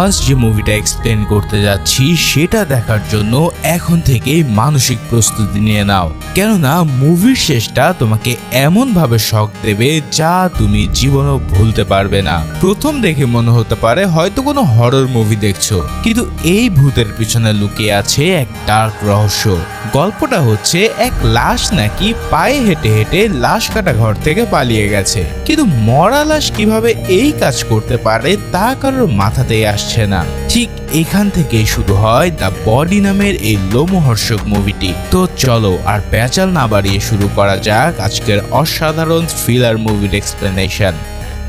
আজ যে মুভিটা এক্সপ্লেন করতে যাচ্ছি, সেটা দেখার জন্য এখন থেকেই মানসিক প্রস্তুতি নিয়ে নাও। কেননা মুভির শেষটা তোমাকে এমন ভাবে শখ দেবে যা তুমি জীবনেও ভুলতে পারবে না। প্রথম দেখে মনে হতে পারে হয়তো কোনো হরর মুভি দেখছ, কিন্তু এই ভূতের পিছনে লুকিয়ে আছে এক ডার্ক রহস্য। গল্পটা হচ্ছে এক লাশ নাকি পায়ে হেঁটে হেঁটে লাশ কাটা ঘর থেকে পালিয়ে গেছে। কিন্তু মরা লাশ কীভাবে এই কাজ করতে পারে তা কারোর মাথাতেই আসছে না। ঠিক এখান থেকেই শুরু হয় দ্য বডি নামের এই লোমহর্ষক মুভিটি তো চলো আর প্যাচাল না বাড়িয়ে শুরু করা যাক আজকের অসাধারণ থ্রিলার মুভির এক্সপ্লেনেশন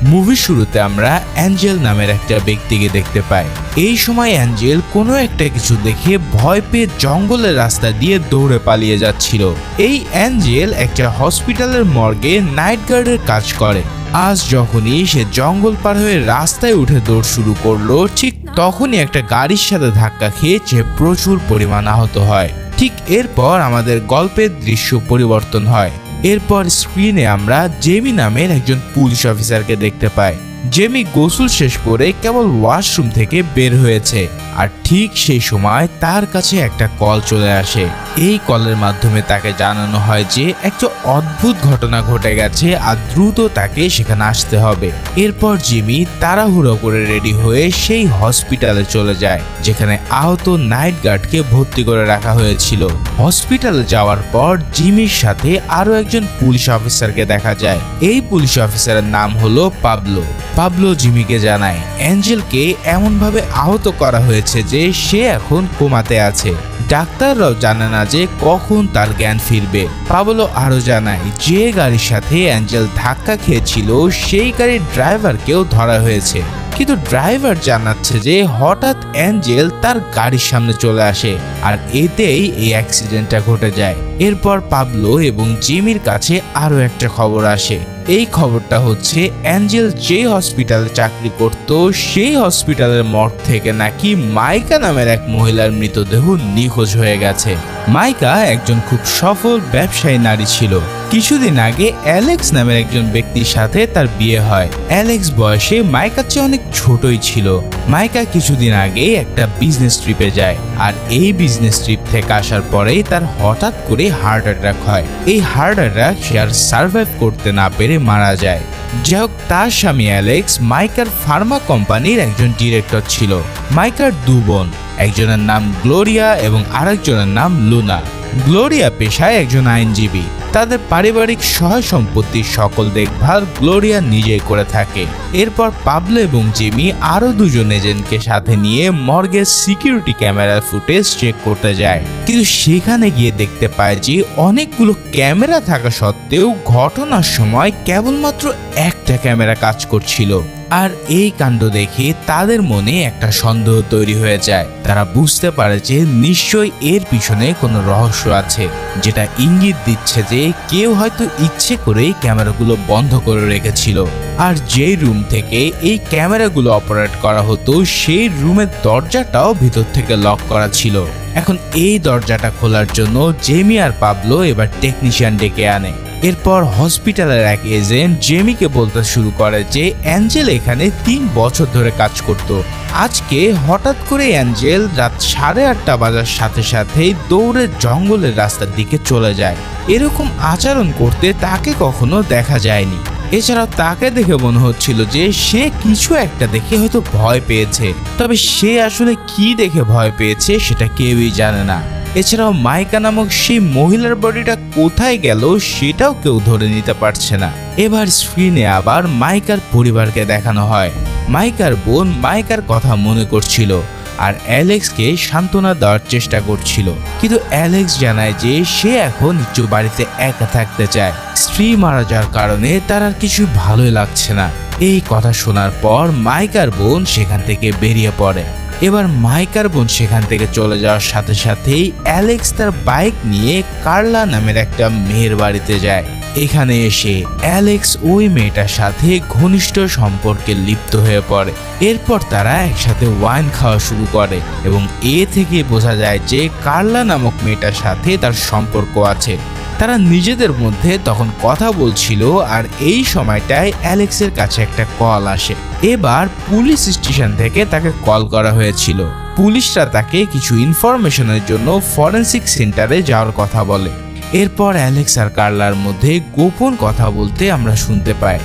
মুভির শুরুতে আমরা অ্যাঞ্জেল নামের একটা ব্যক্তিকে দেখতে পাই। এই সময় অ্যাঞ্জেল কোনো একটা কিছু দেখে ভয় পেয়ে জঙ্গলের রাস্তা দিয়ে দৌড়ে পালিয়ে যাচ্ছিল। এই অ্যাঞ্জেল একটা হসপিটালের মর্গে নাইট গার্ডের কাজ করে। আজ যখনই সে জঙ্গল পার হয়ে রাস্তায় উঠে দৌড় শুরু করল, ঠিক তখনই একটা গাড়ির সাথে ধাক্কা খেয়ে সে প্রচুর পরিমাণ আহত হয়। ঠিক এরপর আমাদের গল্পের দৃশ্য পরিবর্তন হয়। এরপর স্ক্রিনে আমরা জেমি নামের একজন পুলিশ অফিসারকে দেখতে পাই। জেমি গোসল শেষ করে কেবল ওয়াশরুম থেকে বের হয়েছে। আর ঠিক সেই সময় তার কাছে একটা কল চলে আসে। এই কলের মাধ্যমে তাকে জানানো হয় যে একটা অদ্ভুত ঘটনা ঘটে গেছে আর দ্রুত তাকে সেখানে আসতে হবে। এরপর জিমি তাড়াহুড়ো করে রেডি হয়ে সেই হসপিটালে চলে যায়, যেখানে আহত নাইট গার্ডকে ভর্তি করে রাখা হয়েছিল। হসপিটালে যাওয়ার পর জিমির সাথে আরও একজন পুলিশ অফিসারকে দেখা যায়। এই পুলিশ অফিসারের নাম হলো পাবলো। পাবলো জিমিকে জানায়, অ্যাঞ্জেলকে এমনভাবে আহত করা হয়েছে যে সে এখন কোমাতে আছে। ডাক্তাররাও জানে না যে কখন তার জ্ঞান ফিরবে। পাবলো আরও জানায়, যে গাড়ির সাথে অ্যাঞ্জেল ধাক্কা খেয়েছিল, সেই গাড়ির ড্রাইভারকেও ধরা হয়েছে। কিন্তু ড্রাইভার জানাচ্ছে যে হঠাৎ অ্যাঞ্জেল তার গাড়ির সামনে চলে আসে আর এতেই এই অ্যাক্সিডেন্টটা ঘটে যায়। এরপর পাবলো এবং জিমির কাছে আরও একটা খবর আসে। এই খবরটা হচ্ছে, অ্যাঞ্জেল যে হসপিটালে চাকরি করত, সেই হসপিটালের মর্গ থেকে নাকি মাইকা নামের এক মহিলার মৃতদেহ নিখোঁজ হয়ে গেছে। মাইকা একজন খুব সফল ব্যবসায়ী নারী ছিল। কিছুদিন আগে অ্যালেক্স নামের একজন ব্যক্তির সাথে তার বিয়ে হয়। অ্যালেক্স বয়সে মাইকার চেয়ে অনেক ছোটই ছিল। মাইকা কিছুদিন আগে একটা বিজনেস ট্রিপে যায় আর এই বিজনেস ট্রিপ থেকে আসার পরেই তার হঠাৎ করে হার্ট অ্যাটাক হয়। এই হার্ট অ্যাটাক সে আর সার্ভাইভ করতে না পেরে মারা যায়। যাই হোক, তার স্বামী অ্যালেক্স মাইকার ফার্মা কোম্পানির একজন ডিরেক্টর ছিল, মাইকার দু বোন। একজনের নাম গ্লোরিয়া এবং আরেকজনের নাম লুনা। গ্লোরিয়া পেশায় একজন আইনজীবী। তাদের পারিবারিক সহায় সম্পত্তির সকল দেখভাল গ্লোরিয়া নিজেই করে থাকে। এরপর পাবলো এবং জিমি আরও দুজন এজেন্টকে সাথে নিয়ে মর্গের সিকিউরিটি ক্যামেরার ফুটেজ চেক করতে যায়। কিন্তু সেখানে গিয়ে দেখতে পায় যে অনেকগুলো ক্যামেরা থাকা সত্ত্বেও ঘটনার সময় কেবলমাত্র একটা ক্যামেরা কাজ করছিল। আর এই কাণ্ড দেখে তাদের মনে একটা সন্দেহ তৈরি হয়ে যায়। তারা বুঝতে পারে যে নিশ্চয়ই এর পিছনে কোনো রহস্য আছে, যেটা ইঙ্গিত দিচ্ছে যে কেউ হয়তো ইচ্ছে করেই ক্যামেরাগুলো বন্ধ করে রেখেছিল। আর যেই রুম থেকে এই ক্যামেরাগুলো অপারেট করা হতো, সেই রুমের দরজাটাও ভিতর থেকে লক করা ছিল। এখন এই দরজাটা খোলার জন্য জেমি আর পাবলো এবার টেকনিশিয়ান ডেকে আনে। এরপর হসপিটালের এক এজেন্ট জেমিকে বলতে শুরু করে যে অ্যাঞ্জেল এখানে তিন বছর ধরে কাজ করত। আজকে হঠাৎ করে অ্যাঞ্জেল রাত সাড়ে আটটা বাজার সাথে সাথেই দৌড়ে জঙ্গলের রাস্তার দিকে চলে যায়। এরকম আচরণ করতে তাকে কখনো দেখা যায়নি। এছাড়াও তাকে দেখে মনে হচ্ছিল যে সে কিছু একটা দেখে হয়তো ভয় পেয়েছে। তবে সে আসলে কি দেখে ভয় পেয়েছে সেটা কেউই জানে না। এছাড়াও মাইকা নামক সেই মহিলার বডিটা কোথায় গেল সেটাও কেউ ধরে নিতে পারছে না। এবার স্ক্রিনে আবার মাইকার পরিবারকে দেখানো হয়। মাইকার বোন মাইকার কথা মনে করছিল আর অ্যালেক্সকে সান্ত্বনা দেওয়ার চেষ্টা করছিল। কিন্তু অ্যালেক্স জানায় যে সে এখন একটু বাড়িতে একা থাকতে চায়। স্ত্রী মারা যাওয়ার কারণে তার আর কিছু ভালোই লাগছে না। এই কথা শোনার পর মাইকার বোন সেখান থেকে বেরিয়ে পড়ে। এবার মাইকার বোন সেখান থেকে চলে যাওয়ার সাথে সাথেই অ্যালেক্স তার বাইক নিয়ে কার্লা নামের একটা মেয়ের বাড়িতে যায়। এখানে এসে অ্যালেক্স ওই মেয়েটার সাথে ঘনিষ্ঠ সম্পর্কে লিপ্ত হয়ে পড়ে। এরপর তারা একসাথে ওয়াইন খাওয়া শুরু করে এবং এ থেকে বোঝা যায় যে কার্লা নামক মেয়েটার সাথে তার সম্পর্ক আছে। তারা নিজেদের মধ্যে তখন কথা বলছিল আর এই সময়টায় অ্যালেক্সের কাছে একটা কল আসে। এবার পুলিশ স্টেশন থেকে তাকে কল করা হয়েছিল। পুলিশরা তাকে কিছু ইনফরমেশনের জন্য ফরেন্সিক সেন্টারে যাওয়ার কথা বলে। এরপর অ্যালেক্স আর কার্লার মধ্যে গোপন কথা বলতে আমরা শুনতে পাই।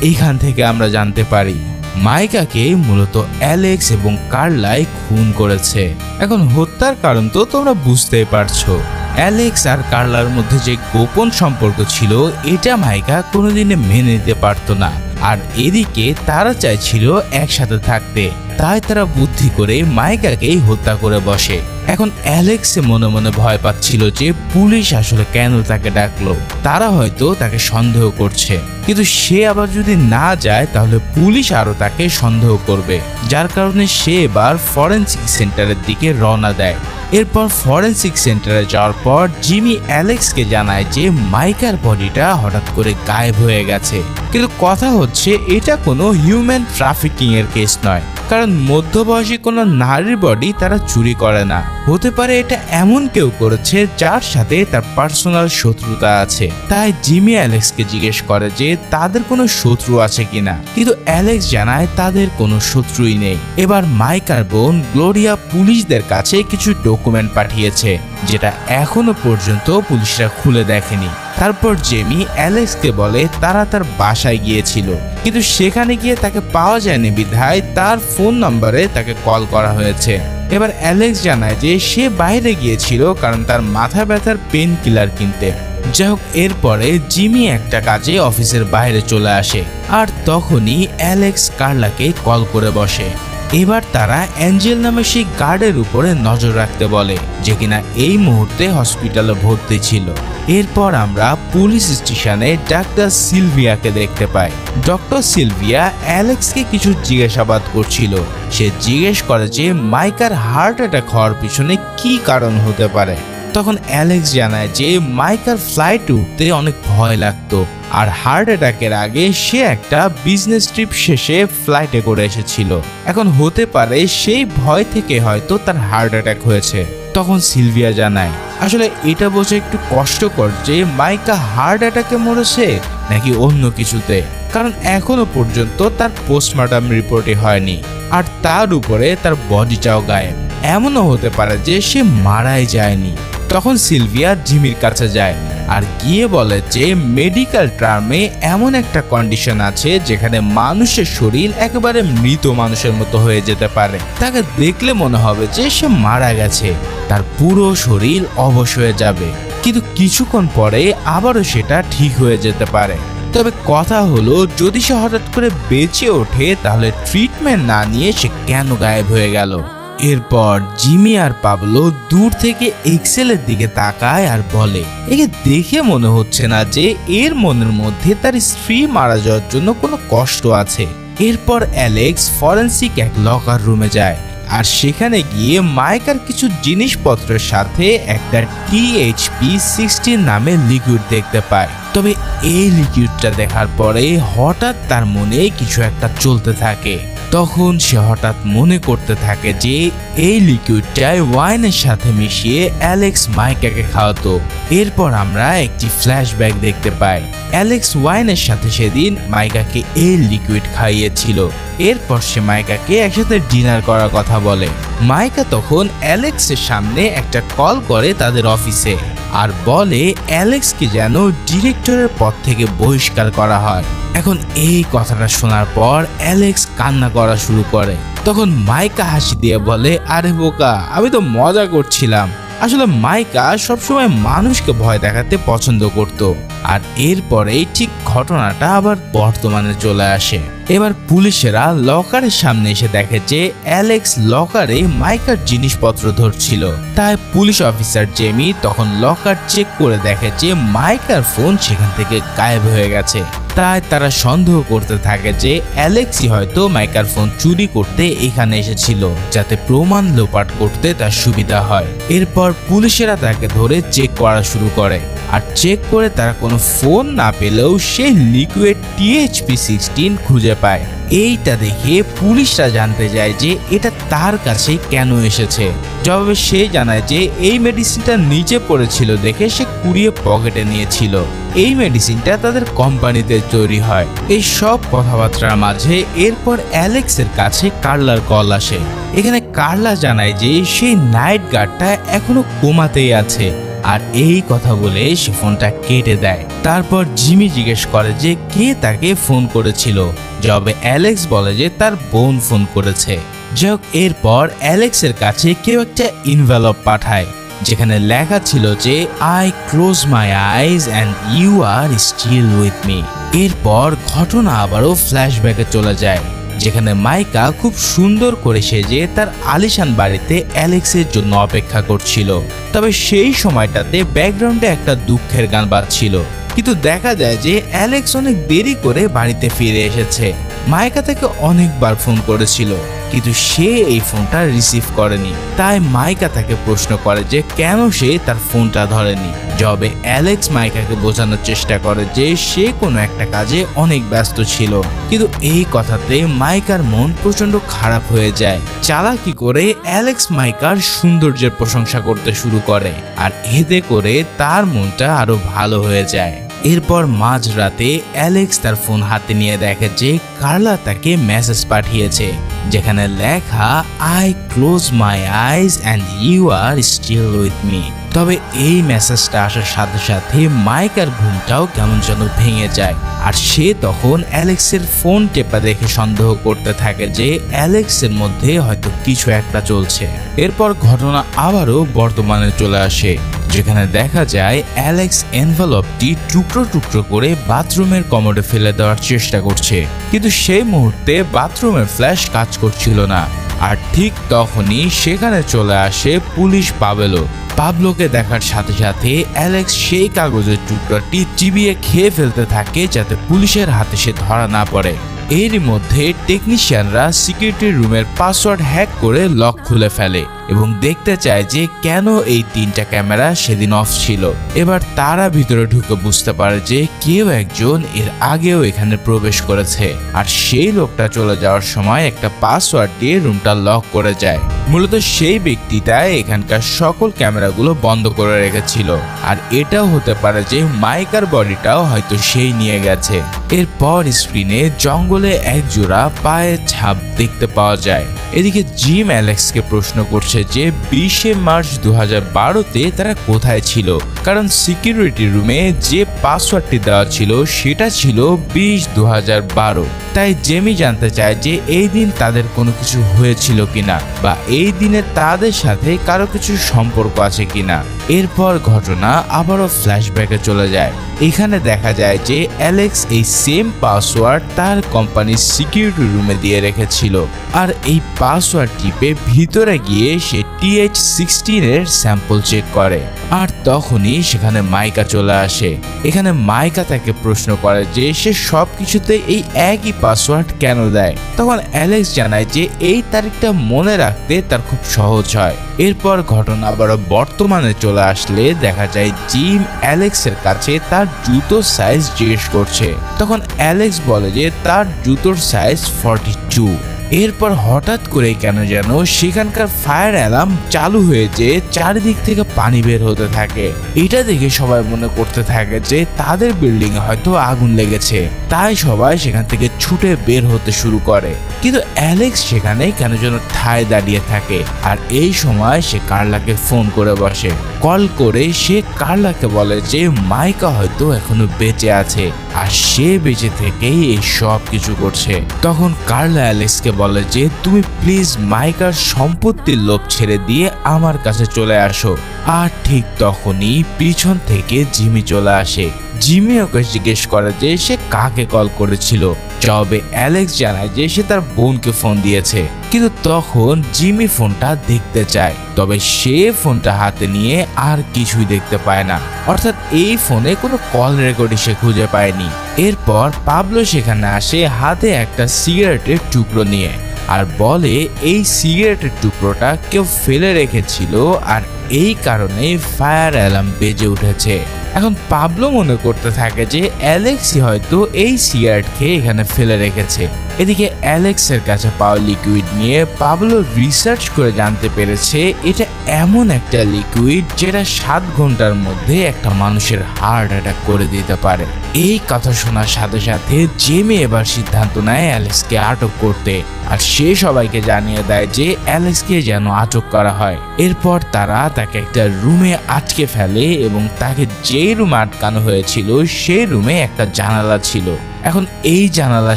এইখান থেকে আমরা জানতে পারি, মাইকাকে মূলত অ্যালেক্স এবং কার্লাই খুন করেছে। এখন হত্যার কারণ তো তোমরা বুঝতেই পারছ। অ্যালেক্স আর কার্লার মধ্যে যে গোপন সম্পর্ক ছিল, এটা মাইকা কোনোদিনে মেনে নিতে পারত না। আর এদিকে তারা চাইছিল একসাথে থাকতে। তাই তারা বুদ্ধি করে মাইকাকেই হত্যা করে বসে। এখন অ্যালেক্সে মনে মনে ভয় পাচ্ছিল যে পুলিশ আসলে কেন তাকে ডাকলো। তারা হয়তো তাকে সন্দেহ করছে। কিন্তু সে আবার যদি না যায়, তাহলে পুলিশ আরও তাকে সন্দেহ করবে। যার কারণে সে এবার ফরেন্সিক সেন্টারের দিকে রওনা দেয়। এরপর ফরেন্সিক সেন্টারে যাওয়ার পর জিমি অ্যালেক্সকে জানায় যে মাইকার বডিটা হঠাৎ করে গায়েব হয়ে গেছে। কিন্তু কথা হচ্ছে, এটা কোনো হিউম্যান ট্রাফিকিং এর কেস নয়। কারণ মধ্যবয়সী কোনো নারীর বডি তারা চুরি করে না। হতে পারে এটা এমন কেউ করেছে যার সাথে তার পার্সোনাল শত্রুতা আছে। তাই জিমি অ্যালেক্সকে জিজ্ঞেস করে যে তাদের কোনো শত্রু আছে কিনা। কিন্তু অ্যালেক্স জানায় তাদের কোনো শত্রুই নেই। এবার মাইকার বোন গ্লোরিয়া পুলিশদের কাছে কিছু ডকুমেন্ট পাঠিয়েছে, যেটা এখনও পর্যন্ত পুলিশরা খুলে দেখেনি। তারপর জেমি অ্যালেক্সকে বলে তারা তার বাসায় গিয়েছিল, কিন্তু সেখানে গিয়ে তাকে পাওয়া যায়নি বিধায় তার ফোন নম্বরে তাকে কল করা হয়েছে। এবার অ্যালেক্স জানায় যে সে বাইরে গিয়েছিল কারণ তার মাথা ব্যথার পেন কিলার কিনতে। যাই হোক এরপরে জিমি একটা কাজে অফিসের বাইরে চলে আসে আর তখনই অ্যালেক্স কার্লাকে কল করে বসে। এবার তারা অ্যাঞ্জেল নামে সেই গার্ডের উপরে নজর রাখতে বলে, যে কিনা এই মুহূর্তে হসপিটালে ভর্তি ছিল। এরপর আমরা পুলিশ স্টেশনে ডাক্তার সিলভিয়াকে দেখতে পাই। ডক্টর সিলভিয়া অ্যালেক্সকে কিছু জিজ্ঞাসাবাদ করছিল। সে জিজ্ঞেস করে যে, মাইকার হার্ট অ্যাটাক হওয়ার পিছনে কি কারণ হতে পারে? তখন অ্যালেক্স জানায় যে মাইকার ফ্লাইট উঠতে অনেক ভয় লাগতো। আর হার্ট অ্যাটাকের আগে সে একটা বিজনেস ট্রিপ শেষে ফ্লাইটে করে এসেছিল। এখন হতে পারে সেই ভয় থেকে হয়তো তার হার্ট অ্যাটাক হয়েছে। তখন সিলভিয়া জানায়, আসলে এটা বোঝা একটু কষ্টকর যে মাইকা হার্ট অ্যাটাকে মরেছে নাকি অন্য কিছুতে। কারণ এখনও পর্যন্ত তার পোস্টমর্টম রিপোর্টে হয়নি। আর তার উপরে তার বডিটাও গায়েব। এমনও হতে পারে যে সে মারাই যায়নি। তখন সিলভিয়া জিমির কাছে যায় আর গিয়ে বলে যে, মেডিকেল টার্মে এমন একটা কন্ডিশন আছে যেখানে মানুষের শরীর একেবারে মৃত মানুষের মতো হয়ে যেতে পারে। তাকে দেখলে মনে হবে যে, সে মারা গেছে। তার পুরো শরীর অবশ হয়ে যাবে। কিন্তু কিছুক্ষণ পরে আবারও সেটা ঠিক হয়ে যেতে পারে। তবে কথা হলো, যদি সে হঠাৎ করে বেঁচে ওঠে, তাহলে ট্রিটমেন্ট না নিয়ে সে কেন গায়েব হয়ে গেল? এরপর জিমি আর পাবলো দূর থেকে এক্সেলের দিকে তাকায় আর বলে, একে দেখে মনে হচ্ছে না যে এর মনের মধ্যে তার স্ত্রী মারা যাওয়ার জন্য কোনো কষ্ট আছে। এরপর অ্যালেক্স ফরেন্সিক এক লকার রুমে যায় আর সেখানে গিয়ে মাইকার কিছু জিনিসপত্রের সাথে একটা টিএইচপি সিক্সটিন নামে লিকুইড দেখতে পায়। তবে এই লিকুইডটা দেখার পরে হঠাৎ তার মনে কিছু একটা চলতে থাকে। তখন সে হঠাৎ মনে করতে থাকে যে এই লিকুইডটাই ওয়াইনের সাথে মিশিয়ে অ্যালেক্স মাইকাকে খাওয়াতো। এরপর আমরা একটি ফ্ল্যাশব্যাক দেখতে পাই। অ্যালেক্স ওয়াইনের সাথে সেদিন মাইকাকে এই লিকুইড খাইয়েছিল। এরপর সে মাইকাকে একসাথে ডিনার করার কথা বলে। মাইকা তখন অ্যালেক্সের সামনে একটা কল করে তাদের অফিসে। আর বলে অ্যালেক্সকে যেন ডিরেক্টরের পদ থেকে বহিষ্কার করা হয়। এখন এই কথাটা শোনার পর অ্যালেক্স কান্না করা শুরু করে। তখন মাইকা হাসি দিয়ে বলে, আরে বোকা, আমি তো মজা করছিলাম। আসলে মাইকা সবসময় মানুষকে ভয় দেখাতে পছন্দ করত। আর এরপরেই ঠিক ঘটনাটা আবার বর্তমানে চলে আসে। এবার পুলিশেরা লকারের সামনে এসে দেখে যে অ্যালেক্স লকারে মাইকার জিনিসপত্র ধরছিল। তাই পুলিশ অফিসার জেমি তখন লকার চেক করে দেখে যে মাইকার ফোন সেখান থেকে গায়েব হয়ে গেছে। তাই তারা সন্দেহ করতে থাকে যে অ্যালেক্সি হয়তো মাইকার ফোন চুরি করতে এখানে এসেছিল, যাতে প্রমাণ লোপাট করতে তার সুবিধা হয়। এরপর পুলিশেরা তাকে ধরে চেক করা শুরু করে। আর চেক করে তারা কোনো ফোন না পেলেও সেই লিকুইড টিএইচপি সিক্সটিন খুঁজে পায়। এইটা দেখে পুলিশরা জানতে যায় যে এটা তার কাছে কেন এসেছে। জবাবে সে জানায় যে এই মেডিসিনটা নিচে পড়েছিল দেখে সে কুড়িয়ে পকেটে নিয়েছিল। এই মেডিসিনটা তাদের কোম্পানিতে তৈরি হয়। এই সব কথাবার্তার মাঝে এরপর অ্যালেক্সের কাছে কার্লার কল আসে। এখানে কার্লা জানায় যে সেই নাইট গার্ডটা এখনও কোমাতেই আছে। আর এই কথা বলে সে ফোনটা কেটে দেয়। তারপর জিমি জিজ্ঞেস করে যে কে তাকে ফোন করেছিল। জবে অ্যালেক্স বলে যে তার বোন ফোন করেছে। যাই এরপর অ্যালেক্সের কাছে কেউ একটা ইনভেলপ পাঠায়, যেখানে লেখা ছিল যে I close my eyes and you are still with me এরপর ঘটনা আবারও ফ্ল্যাশব্যাকে চলে যায়। যেখানে মাইকা খুব সুন্দর করে সেজে তার আলিশান বাড়িতে অ্যালেক্সের জন্য অপেক্ষা করছিল। তবে সেই সময়টাতে ব্যাকগ্রাউন্ডে একটা দুঃখের গান বাজছিল। কিন্তু দেখা যায় যে অ্যালেক্স অনেক দেরি করে বাড়িতে ফিরে এসেছে। মাইকা তাকে অনেকবার ফোন করেছিল, কিন্তু সে এই ফোনটা রিসিভ করেনি। তাই মাইকা তাকে প্রশ্ন করে যে কেন সে তার ফোনটা ধরেনি। জবে অ্যালেক্স মাইকাকে বোঝানোর চেষ্টা করে যে সে কোনো একটা কাজে অনেক ব্যস্ত ছিল। কিন্তু এই কথাতে মাইকার মন প্রচণ্ড খারাপ হয়ে যায়। চালাকি করে অ্যালেক্স মাইকার সৌন্দর্যের প্রশংসা করতে শুরু করে, আর এতে করে তার মনটা আরও ভালো হয়ে যায়। এরপর মাঝরাতে অ্যালেক্স তার ফোন হাতে নিয়ে দেখে যে কার্লা তাকে মেসেজ পাঠিয়েছে, যেখানে লেখা I close my eyes and you are still with me তবে এই মেসেজটা আসার সাথে সাথে মাইকার ঘুমটাও কেমন যেন ভেঙে যায়। আর সে তখন অ্যালেক্সের ফোন টেপা দেখে সন্দেহ করতে থাকে যে অ্যালেক্সের মধ্যে হয়তো কিছু একটা চলছে। এরপর ঘটনা আবারও বর্তমানে চলে আসে। যেখানে দেখা যায় অ্যালেক্স এনভেলপটি টুকরো টুকরো করে বাথরুমের কমোডে ফেলে দেওয়ার চেষ্টা করছে। কিন্তু সেই মুহূর্তে বাথরুমের ফ্ল্যাশ কাজ করছিল না। আর ঠিক তখনই সেখানে চলে আসে পুলিশ পাবেলো। পাবলোকে দেখার সাথে সাথে অ্যালেক্স সেই কাগজের টুকরাটি চিবিয়ে খেয়ে ফেলতে থাকে যাতে পুলিশের হাতে সে ধরা না পড়ে। এরই মধ্যে টেকনিশিয়ানরা সিকিউরিটি রুমের পাসওয়ার্ড হ্যাক করে লক খুলে ফেলে এবং দেখতে চায় যে কেন এই তিনটা ক্যামেরা সেদিন অফ ছিল। এবার তারা ভিতরে ঢুকে বুঝতে পারে যে কেউ একজন এর আগেও এখানে প্রবেশ করেছে আর সেই লোকটা চলে যাওয়ার সময় একটা পাসওয়ার্ড দিয়ে রুমটা লক করে যায়। মূলত সেই ব্যক্তিটা এখানকার সকল ক্যামেরাগুলো বন্ধ করে রেখেছিল। আর এটাও হতে পারে যে মাইকার বডিটাও হয়তো সেই নিয়ে গেছে। এরপর স্ক্রিনে জঙ্গলে এক জোড়া পায়ের ছাপ দেখতে পাওয়া যায়। এদিকে জিম অ্যালেক্সকে প্রশ্ন করছে যে, বিশে মার্চ দু বারোতে তারা কোথায় ছিল? কারণ সিকিউরিটি রুমে যে পাসওয়ার্ডটি দেওয়া ছিল, সেটা ছিল বিশ দু বারো। তাই জেমি জানতে চায় যে এই দিন তাদের কোনো কিছু হয়েছিল কিনা বা এই দিনে তাদের সাথে কারও কিছু সম্পর্ক আছে কিনা। এরপর ঘটনা আবারও ফ্ল্যাশব্যাকে চলে যায়। এখানে দেখা যায় যে অ্যালেক্স এই সেম পাসওয়ার্ড তার কোম্পানির সিকিউরিটি রুমে দিয়ে রেখেছিল। আর এই পাসওয়ার্ড টিপে ভিতরে গিয়ে সে টিএইচ সিক্সটিনের স্যাম্পল চেক করে। আর তখনই সেখানে মাইকা চলে আসে। এখানে মাইকা তাকে প্রশ্ন করে যে সে সব কিছুতে এই একই পাসওয়ার্ড কেন দেয়? তখন অ্যালেক্স জানায় যে এই তারিখটা মনে রাখতে তার খুব সহজ হয়। এরপর ঘটনা আবার বর্তমানে চলে আসলে দেখা যায় জিম অ্যালেক্সের কাছে তার জুতো সাইজ জিজ্ঞেস করছে। তখন অ্যালেক্স বলে যে তার জুতোর সাইজ ফর্টি টু এরপর হঠাৎ করে কেন যেন সেখানকার ফায়ার অ্যালার্ম চালু হয়ে যে চারিদিক থেকে পানি বের হতে থাকে। এটা দেখে সবাই মনে করতে থাকে যে তাদের বিল্ডিং এ হয়তো আগুন লেগেছে। তাই সবাই সেখান থেকে ছুটে বের হতে শুরু করে। কিন্তু অ্যালেক্স সেখানে কেন যেন ঠায় দাঁড়িয়ে থাকে আর এই সময় সে কার্লাকে ফোন করে বসে। কল করে সে কার্লাকে বলে যে মাইকা হয়তো এখনও বেঁচে আছে আর সে বেঁচে থেকেই এই সব কিছু করছে। তখন কার্লা অ্যালেক্সকে বলে যে, তুমি প্লিজ মাইকার সম্পত্তির লোভ ছেড়ে দিয়ে আমার কাছে চলে আসো। আর ঠিক তখনই পিছন থেকে জিমি চলে আসে। জিমি ওকে জিজ্ঞেস করে যে সে কাকে কল করেছিল। জবাবে অ্যালেক্স জানায় যে সে তার বোনকে ফোন দিয়েছে। কিন্তু তখন জিমি ফোনটা দেখতে চায়। তবে সে ফোনটা হাতে নিয়ে আর কিছুই দেখতে পায় না। অর্থাৎ এই ফোনে কোনো কল রেকর্ডই সে খুঁজে পায়নি। এরপর পাবলো সেখানে আসে হাতে একটা সিগারেটের টুকরো নিয়ে। আর বলে, এই সিগারেটের টুকরোটা কেউ ফেলে রেখেছিল আর এই কারণে ফায়ার অ্যালার্ম বেজে উঠেছে। এখন পাবলো মনে করতে থাকে যে অ্যালেক্সি হয়তো এই সিগারেট খেয়ে এখানে ফেলে রেখেছে। এদিকে অ্যালেক্সের কাছে পাওয়া লিকুইড নিয়ে পাবলো রিসার্চ করে জানতে পেরেছে, এটা এমন একটা লিকুইড যেটা সাত ঘণ্টার মধ্যে একটা মানুষের হার্ট অ্যাটাক করে দিতে পারে। এই কথা শোনার সাথে সাথে জেমি এবার সিদ্ধান্ত নেয় অ্যালেক্সকে আটক করতে আর সে সবাইকে জানিয়ে দেয় যে অ্যালেক্সকে যেন আটক করা হয়। এরপর তারা তাকে একটা রুমে আটকে ফেলে এবং তাকে যে রুমে আটকানো হয়েছিল সেই রুমে একটা জানালা ছিল। এখন এই জানালার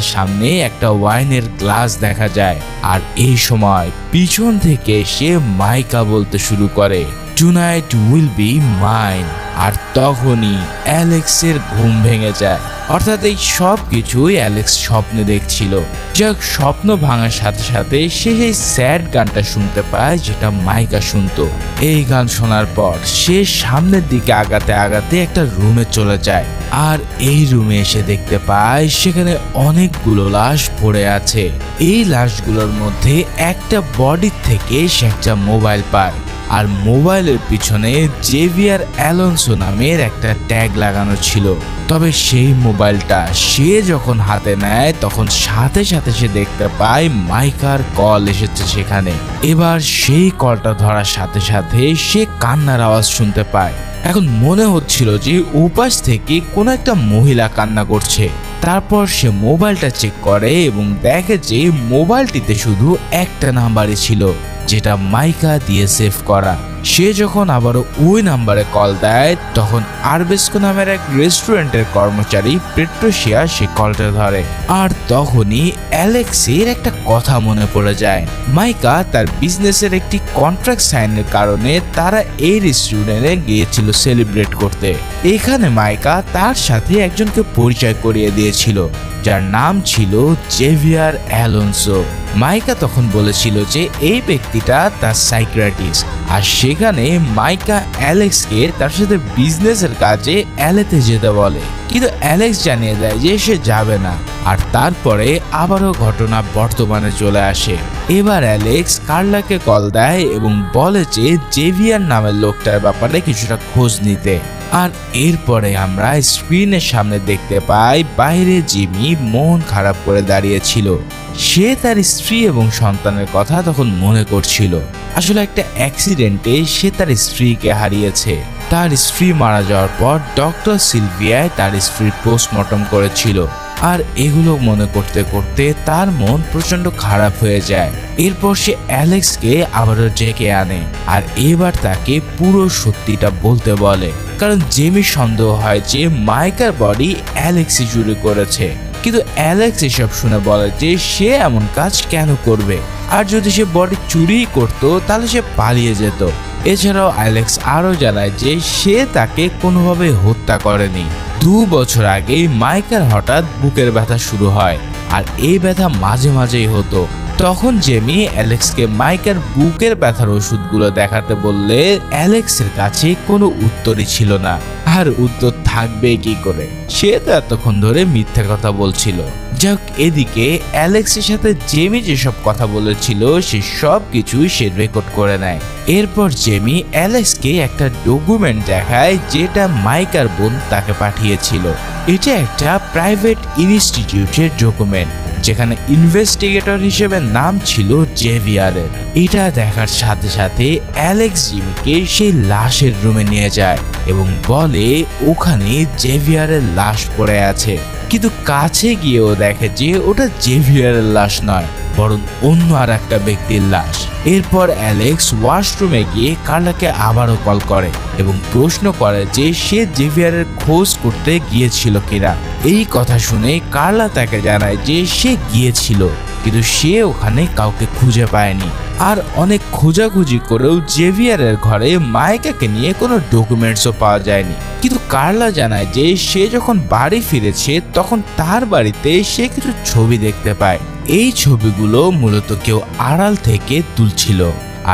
সামনে একটা ওয়াইনের গ্লাস দেখা যায়। আর এই সময় পিছন থেকে সে মাইকা বলতে শুরু করে টুনাইট উইল বি মাইন আর তখনই অ্যালেক্সের ঘুম ভেঙে যায়। অর্থাৎ এই সব কিছুই অ্যালেক্স স্বপ্নে দেখছিল। যাক, স্বপ্ন ভাঙার সাথে সাথে সে সেই স্যাড গানটা শুনতে পায়, যেটা মাইকা শুনতো। এই গান শোনার পর সে সামনের দিকে আগাতে আগাতে একটা রুমে চলে যায়। আর এই রুমে এসে দেখতে পায়, সেখানে অনেকগুলো লাশ পড়ে আছে। এই লাশগুলোর মধ্যে একটা বডির থেকে সে একটা মোবাইল পায়। আর মোবাইলের পিছনে জেভিয়ার অ্যালনসো নামের একটা ট্যাগ লাগানো ছিল। তবে সেই মোবাইলটা সে যখন হাতে নেয়, তখন সাথে সাথে সে দেখতে পায় মাইকার কল এসেছে সেখানে। এবার সেই কলটা ধরার সাথে সাথে সে কান্নার আওয়াজ শুনতে পায়। এখন মনে হচ্ছিল যে উপাস থেকে কোনো একটা মহিলা কান্না করছে। তারপর সে মোবাইলটা চেক করে এবং দেখে যে মোবাইলটিতে শুধু একটা নাম্বারই ছিল। যেটা মাইকা দিয়ে সেভ করা। সে যখন আবারও ওই নাম্বারে কল দেয়, তখন আরবেস্কো নামের এক রেস্টুরেন্টের কর্মচারী পেট্রোশিয়া সে কলটা ধরে। আর তখনই অ্যালেক্সের একটা কথা মনে পড়ে যায়। মাইকা তার বিজনেসের একটি কন্ট্রাক্ট সাইনের কারণে তারা এই রেস্টুরেন্টে গিয়েছিল সেলিব্রেট করতে। এখানে মাইকা তার সাথে একজনকে পরিচয় করিয়ে দিয়েছিল। যার নাম ছিল জেভিয়ার অ্যালোনসো। মাইকা তখন বলেছিল যে এই ব্যক্তিটা তার সাইক্রাটিস্ট আর সেখানে মাইকা অ্যালেক্সকে তার সাথে বিজনেসের কাজে অ্যালেতে যেতে বলে। কিন্তু অ্যালেক্স জানিয়ে দেয় যে সে যাবে না। আর তারপরে আবারও ঘটনা বর্তমানে চলে আসে। এবার অ্যালেক্স কার্লাকে কল দেয় এবং বলে যে জেভিয়ার নামের লোকটার ব্যাপারে কিছুটা খোঁজ নিতে। আর এরপরে আমরা স্ক্রিনের সামনে দেখতে পাই, বাইরে জিমি মন খারাপ করে দাঁড়িয়েছিল সে তার স্ত্রী এবং সন্তানের কথা তখন মনে করছিল। আসলে একটা অ্যাক্সিডেন্টে সে তার স্ত্রীকে হারিয়েছে। তার স্ত্রী মারা যাওয়ার পর ডক্টর সিলভিয়ায় তার স্ত্রীর পোস্টমর্টম করেছিল। আর এগুলো মনে করতে করতে তার মন প্রচণ্ড খারাপ হয়ে যায়। এরপর সে অ্যালেক্সকে আবারও ডেকে আনে। আর এবার তাকে পুরো সত্যিটা বলতে বলে। কারণ জেমির সন্দেহ হয় যে মাইকার বডি অ্যালেক্সই চুরি করেছে। কিন্তু অ্যালেক্স এসব শুনে বলে যে সে এমন কাজ কেন করবে? আর যদি সে বডি চুরি করত, তাহলে সে পালিয়ে যেত। এছাড়াও অ্যালেক্স আরও জানায় যে সে তাকে কোনোভাবে হত্যা করেনি। দু বছর আগে মাইকেল হঠাৎ বুকের ব্যথা শুরু হয়, আর এই ব্যথা মাঝে মাঝেই হতো। তখন জেমি অ্যালেক্সকে মাইকার বুকের ব্যথার ওষুধগুলো দেখাতে বললে অ্যালেক্সের কাছে কোনো উত্তরই ছিল না। আর উত্তর থাকবে কি করে? সে তো এতক্ষণ ধরে মিথ্যে কথা বলছিল। যাক, এদিকে অ্যালেক্সের সাথে জেমি যেসব কথা বলেছিল, সে সব কিছুই সে রেকর্ড করে নেয়। এরপর জেমি অ্যালেক্সকে একটা ডকুমেন্ট দেখায়, যেটা মাইকার বোন তাকে পাঠিয়েছিল। এটা একটা প্রাইভেট ইনস্টিটিউটের ডকুমেন্ট। যেখানে ইনভেস্টিগেটর হিসেবে নাম ছিল জেভিয়ারের এটা দেখার সাথে সাথে অ্যালেক্স জিমিকে সেই লাশের রুমে নিয়ে যায় এবং বলে, ওখানে জেভিয়ারের লাশ পড়ে আছে। কিন্তু কাছে গিয়েও দেখে যে ওটা জেভিয়ারের লাশ নয়, বরং অন্য আর একটা ব্যক্তির লাশ। এরপর অ্যালেক্স ওয়াশরুমে গিয়ে কার্লাকে আবারও কল করে। এবং প্রশ্ন করে যে সে জেভিয়ারের খোঁজ করতে গিয়েছিল কিনা। এই কথা শুনে কার্লা তাকে জানায় যে সে গিয়েছিল, কিন্তু সে ওখানে কাউকে খুঁজে পায়নি। আর অনেক খোঁজাখুঁজি করেও জেভিয়ারের ঘরে মাইকাকে নিয়ে কোনো ডকুমেন্টসও পাওয়া যায়নি। কিন্তু কার্লা জানায় যে সে যখন বাড়ি ফিরেছে, তখন তার বাড়িতে সে কিছু ছবি দেখতে পায়। এই ছবিগুলো মূলত কেউ আড়াল থেকে তুলছিল।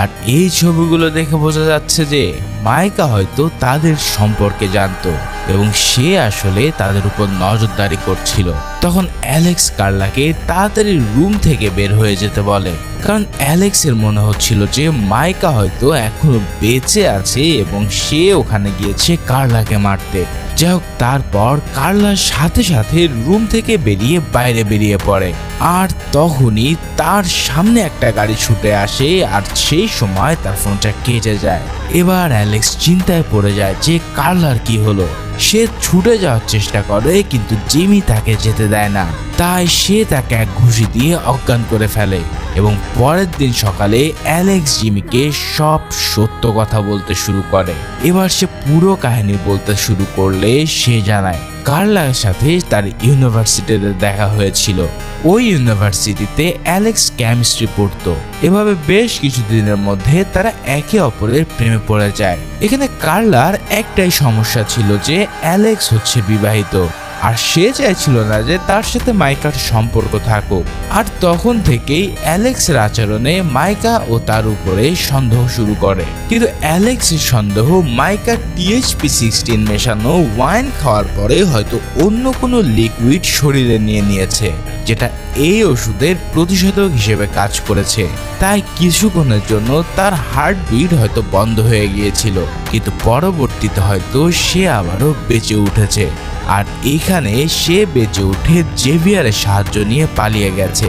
আর এই ছবিগুলো দেখে বোঝা যাচ্ছে যে মাইকা হয়তো তাদের সম্পর্কে জানতো এবং সে আসলে তাদের উপর নজরদারি করছিল। তখন অ্যালেক্স কার্লাকে তাড়াতাড়ি রুম থেকে বের হয়ে যেতে বলে। কারণ অ্যালেক্সের মনে হচ্ছিল যে মাইকা হয়তো এখনও বেঁচে আছে এবং সে ওখানে গিয়েছে কার্লাকে মারতে। যাই হোক তারপর কার্লার সাথে সাথে রুম থেকে বেরিয়ে বাইরে বেরিয়ে পড়ে। আর তখনই তার সামনে একটা গাড়ি ছুটে আসে, আর সেই সময় তার ফোনটা কেটে যায়। এবার অ্যালেক্স চিন্তায় পড়ে যায় যে কার্লার কি হলো। সে ছুটে যাওয়ার চেষ্টা করে, কিন্তু জিমি তাকে যেতে দেয় না। তাই সে তাকে এক ঘুষি দিয়ে অজ্ঞান করে ফেলে। এবং পরের দিন সকালে অ্যালেক্স জিমিকে সব সত্য কথা বলতে শুরু করে। এবার সে পুরো কাহিনী বলতে শুরু করলে সে জানায়, কার্লার সাথে তার ইউনিভার্সিটিতে দেখা হয়েছিল। ওই ইউনিভার্সিটিতে অ্যালেক্স কেমিস্ট্রি পড়তো। এভাবে বেশ কিছুদিনের মধ্যে তারা একে অপরের প্রেমে পড়ে যায়। এখানে কার্লার একটাই সমস্যা ছিল যে অ্যালেক্স হচ্ছে বিবাহিত। আর সে চাইছিল না যে তার সাথে মাইকার সম্পর্ক থাকুক। আর তখন থেকেই অ্যালেক্সের আচরণে মাইকা ও তার উপরে সন্দেহ শুরু করে। কিন্তু অ্যালেক্সের সন্দেহ মাইকা টিএইচপি সিক্সটিন মেশানো ওয়াইন খাওয়ার পরে হয়তো অন্য কোনো লিকুইড শরীরে নিয়ে নিয়েছে, যেটা এই ওষুধের প্রতিষেধক হিসেবে কাজ করেছে। তাই কিছুক্ষণের জন্য তার হার্টবিট হয়তো বন্ধ হয়ে গিয়েছিল, কিন্তু পরবর্তীতে হয়তো সে আবারও বেঁচে উঠেছে। আর এখানে সে বেঁচে উঠে জেভিয়ারের সাহায্য নিয়ে পালিয়ে গেছে।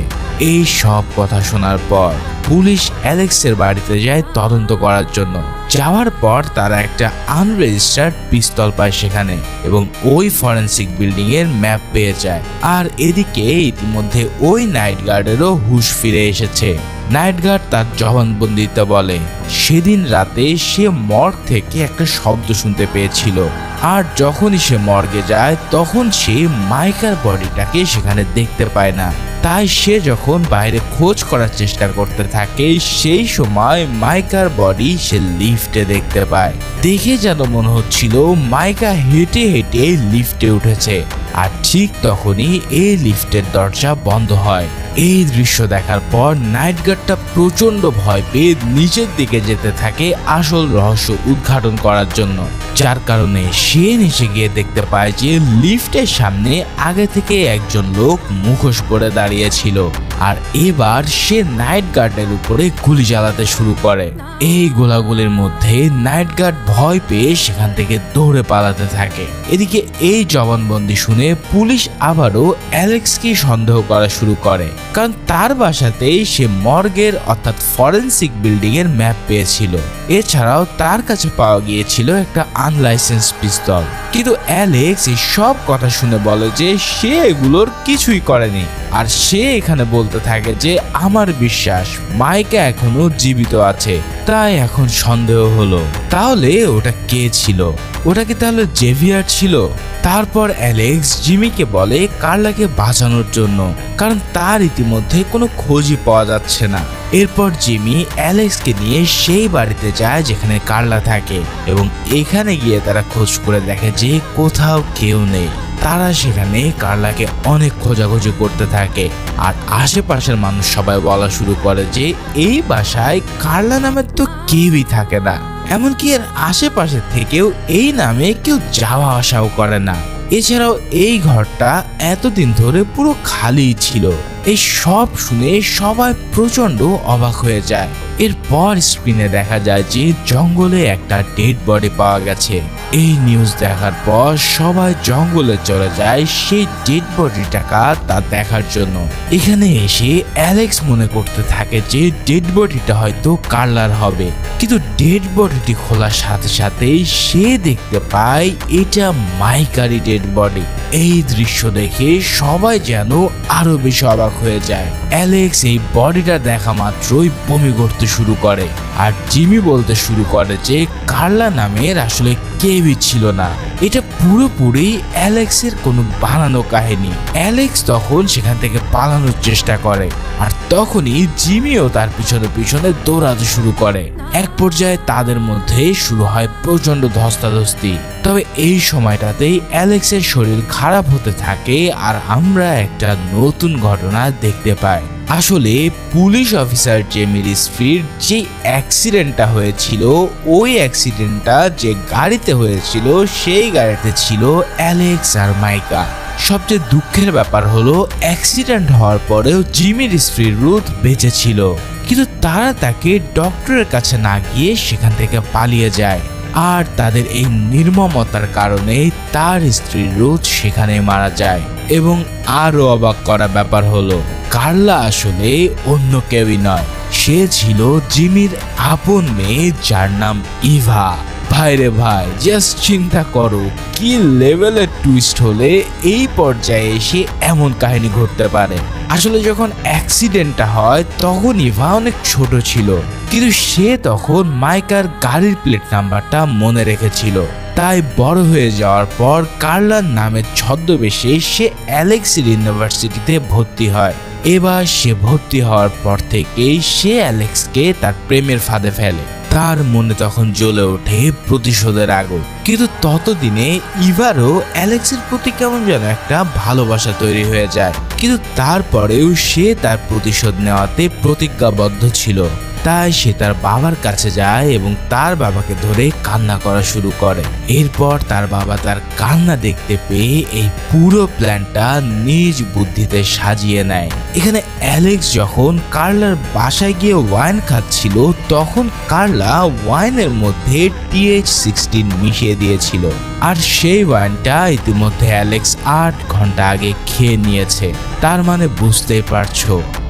এই সব কথা শোনার পর পুলিশ অ্যালেক্সের বাড়িতে যায় তদন্ত করার জন্য। যাওয়ার পর তারা একটা আনরেজিস্টার্ড পিস্তল পায় সেখানে এবং ওই ফরেন্সিক বিল্ডিং এর ম্যাপ পেয়ে যায়। আর এদিকে ইতিমধ্যে ওই নাইট গার্ডেরও হুশ ফিরে এসেছে। নাইট গার্ড তার জবানবন্দিতে বলে, সেদিন রাতে সে মর্গ থেকে একটা শব্দ শুনতে পেয়েছিল। আর যখনই সে মর্গে যায়, তখন সে মাইকার বডিটাকে সেখানে দেখতে পায় না। তাই সে যখন বাইরে খোঁজ করার চেষ্টা করতে থাকে, সেই সময় মাইকার বডি সে লিফটে দেখতে পায়। দেখে যেন মনে হচ্ছিল মাইকা হেঁটে হেঁটে লিফটে উঠেছে। আর ঠিক তখনই এই লিফটের দরজা বন্ধ হয়। এই দৃশ্য দেখার পর নাইট গার্ডটা প্রচণ্ড ভয় পেয়ে নিচের দিকে যেতে থাকে আসল রহস্য উদ্ঘাটন করার জন্য। যার কারণে সে নিচে গিয়ে দেখতে পায় যে লিফটের সামনে আগে থেকে একজন লোক মুখোশ পরে দাঁড়িয়েছিল আর এবার সে নাইট গার্ডের উপরে গুলি চালাতে শুরু করে। এই গোলাগুলির মধ্যে নাইট গার্ড ভয় পেয়ে সেখান থেকে দৌড়ে পালাতে থাকে। এদিকে এই জবানবন্দি শুনে পুলিশ আবারও অ্যালেক্সকে সন্দেহ করা শুরু করে। কারণ তার বাসাতেই সে মর্গের অর্থাৎ ফরেন্সিক বিল্ডিং এর ম্যাপ পেয়েছিল। এছাড়াও তার কাছে পাওয়া গিয়েছিল একটা আনলাইসেন্স পিস্তল কিন্তু অ্যালেক্স এই সব কথা শুনে বলে যে সে এগুলোর কিছুই করেনি। আর সে এখানে বলতে থাকে যে, আমার বিশ্বাস, মাইকা এখনও জীবিত আছে। তাই এখন সন্দেহ হলো। তাহলে ওটা কে ছিল? ওটা কি তাহলে জেভিয়ার ছিল? তারপর অ্যালেক্স জিমিকে বলে কার্লাকে বাঁচানোর জন্য, কারণ তার ইতিমধ্যে কোনো খোঁজই পাওয়া যাচ্ছে না। এরপর জিমি অ্যালেক্সকে নিয়ে সেই বাড়িতে যায় যেখানে কার্লা থাকে এবং এখানে গিয়ে তারা খোঁজ করে দেখে যে কোথাও কেউ নেই। তারা সেখানে কার্লাকে অনেক খোঁজাখুঁজি করতে থাকে। আর আশেপাশের মানুষ সবাই বলা শুরু করে যে, এই বাসায় কার্লা নামের তো কেউই থাকে না। এমনকি এর আশেপাশে থেকেও এই নামে কেউ যাওয়া আসাও করে না। এছাড়াও এই ঘরটা এতদিন ধরে পুরো খালি ছিল। এই সব শুনে সবাই প্রচণ্ড অবাক হয়ে যায়। এরপর স্ক্রিনে দেখা যায় যে জঙ্গলে একটা ডেড বডি পাওয়া গেছে। এই নিউজ দেখার পর সবাই জঙ্গলে চলে যায় সেই ডেড বডিটাকা তা দেখার জন্য। এখানে এসে অ্যালেক্স মনে করতে থাকে যে ডেড বডিটা হয়তো কার্লার হবে। কিন্তু ডেড বডিটি খোলার সাথে সাথেই সে দেখতে পায় এটা মাইকারি ডেড বডি এই দৃশ্য দেখে সবাই যেন আরও বেশি অবাক হয়ে যায়। অ্যালেক্স এই বডিটা দেখা মাত্রই বমি করতে শুরু করে আর জিমি বলতে শুরু করে যে কার্লা নামের আসলে কেউই ছিল না। এটা পুরোপুরি অ্যালেক্সের কোনো বানানো কাহিনী। অ্যালেক্স তখন সেখান থেকে পালানোর চেষ্টা করে আর তখনই জিমিও তার পিছনে পিছনে দৌড়াতে শুরু করে। এক পর্যায়ে তাদের মধ্যে শুরু হয় প্রচণ্ড ধস্তাধস্তি। তবে এই সময়টাতেই অ্যালেক্সের শরীর খারাপ হতে থাকে আর আমরা একটা নতুন ঘটনা দেখতে পাই। আসলে পুলিশ অফিসার জেমির স্ত্রীর যে অ্যাক্সিডেন্টটা হয়েছিল, ওই অ্যাক্সিডেন্টটা যে গাড়িতে হয়েছিল, সেই গাড়িতে ছিল অ্যালেক্স আর মাইকা। সবচেয়ে দুঃখের ব্যাপার হলো, অ্যাক্সিডেন্ট হওয়ার পরেও জিমির স্ত্রী রুথ বেঁচে ছিল কিন্তু তারা তাকে ডক্টরের কাছে না গিয়ে সেখান থেকে পালিয়ে যায়। আর তাদের এই নির্মমতার কারণে তার স্ত্রী রুথ সেখানে মারা যায়। এবং আরও অবাক করা ব্যাপার হলো, কার্লা আসলে অন্য কেউই নয়। সে ছিল জিমির আপন মেয়ে যার নাম ইভা। ভাই রে ভাই জাস্ট চিন্তা করো, কি লেভেলের টুইস্ট হলে এই পর্যায়ে এসে এমন কাহিনী ঘটতে পারে? আসলে যখন অ্যাক্সিডেন্টটা হয়, তখন ইভা অনেক ছোট ছিল, কিন্তু সে তখন মাইকার গাড়ির প্লেট নাম্বারটা মনে রেখেছিল। তাই বড় হয়ে যাওয়ার পর কার্লার নামের ছদ্মবেশে সে অ্যালেক্সির ইউনিভার্সিটিতে ভর্তি হয়। এবার সে ভর্তি হওয়ার পর থেকেই সে অ্যালেক্সকে তার প্রেমের ফাঁদে ফেলে। তার মনে তখন জ্বলে ওঠে প্রতিশোধের আগুন। কিন্তু ততদিনে ইভারও অ্যালেক্সের প্রতি কেমন যেন একটা ভালোবাসা তৈরি হয়ে যায়। কিন্তু তারপরেও সে তার প্রতিশোধ নেওয়াতে প্রতিজ্ঞাবদ্ধ ছিল। তাই সে তার বাবার কাছে যায় এবং তার বাবাকে ধরে কান্না করা শুরু করে। এরপর তার বাবা তার কান্না দেখতে পেয়ে এই পুরো প্ল্যানটা নিজ বুদ্ধিতে সাজিয়ে নেয়। এখানে অ্যালেক্স যখন কার্লার বাসায় গিয়ে ওয়াইন খাচ্ছিল, তখন কার্লা ওয়াইনের মধ্যে টিএইচ সিক্সটিন মিশিয়ে দিয়েছিল। আর সেই ওয়াইনটা ইতিমধ্যে অ্যালেক্স আট ঘণ্টা আগে খেয়ে নিয়েছে। তার মানে বুঝতেই পারছ,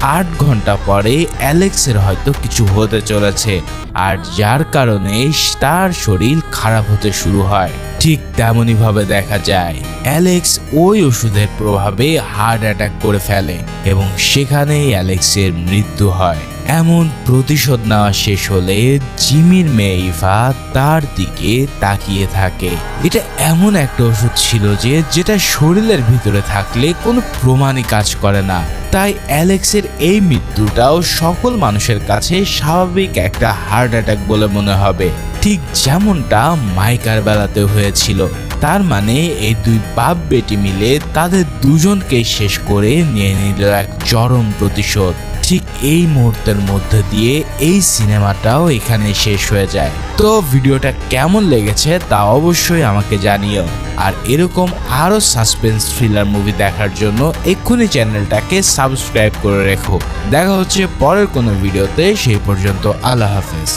আট ঘণ্টা পরে অ্যালেক্সের হয়তো কিছু হতে চলেছে, আর যার কারণে তার শরীর খারাপ হতে শুরু হয়। ঠিক তেমনই ভাবে দেখা যায় অ্যালেক্স ওই ওষুধের প্রভাবে হার্ট অ্যাটাক করে ফেলে এবং সেখানেই অ্যালেক্সের মৃত্যু হয়। এমন প্রতিশোধ নেওয়া শেষ হলে জিমির মেয়ে ইভা তার দিকে তাকিয়ে থাকে। এটা এমন একটা ওষুধ ছিল যে যেটা শরীরের ভিতরে থাকলে কোনো প্রমাণই কাজ করে না। তাই অ্যালেক্সের এই মৃত্যুটাও সকল মানুষের কাছে স্বাভাবিক একটা হার্ট অ্যাটাক বলে মনে হবে। ঠিক যেমনটা মাইকার বেলাতে হয়েছিল। তার মানে এই দুই বাপ বেটি মিলে তাদের দুজনকে শেষ করে নিয়ে নিল এক চরম প্রতিশোধ। ঠিক এই মুহূর্তের মধ্যে দিয়ে এই সিনেমাটাও এখানে শেষ হয়ে যায়। তো ভিডিওটা কেমন লেগেছে তা অবশ্যই আমাকে জানিও। আর এরকম আরও সাসপেন্স থ্রিলার মুভি দেখার জন্য এক্ষুনি চ্যানেলটাকে সাবস্ক্রাইব করে রেখো। দেখা হচ্ছে পরের কোনো ভিডিওতে, সেই পর্যন্ত আল্লাহ হাফেজ।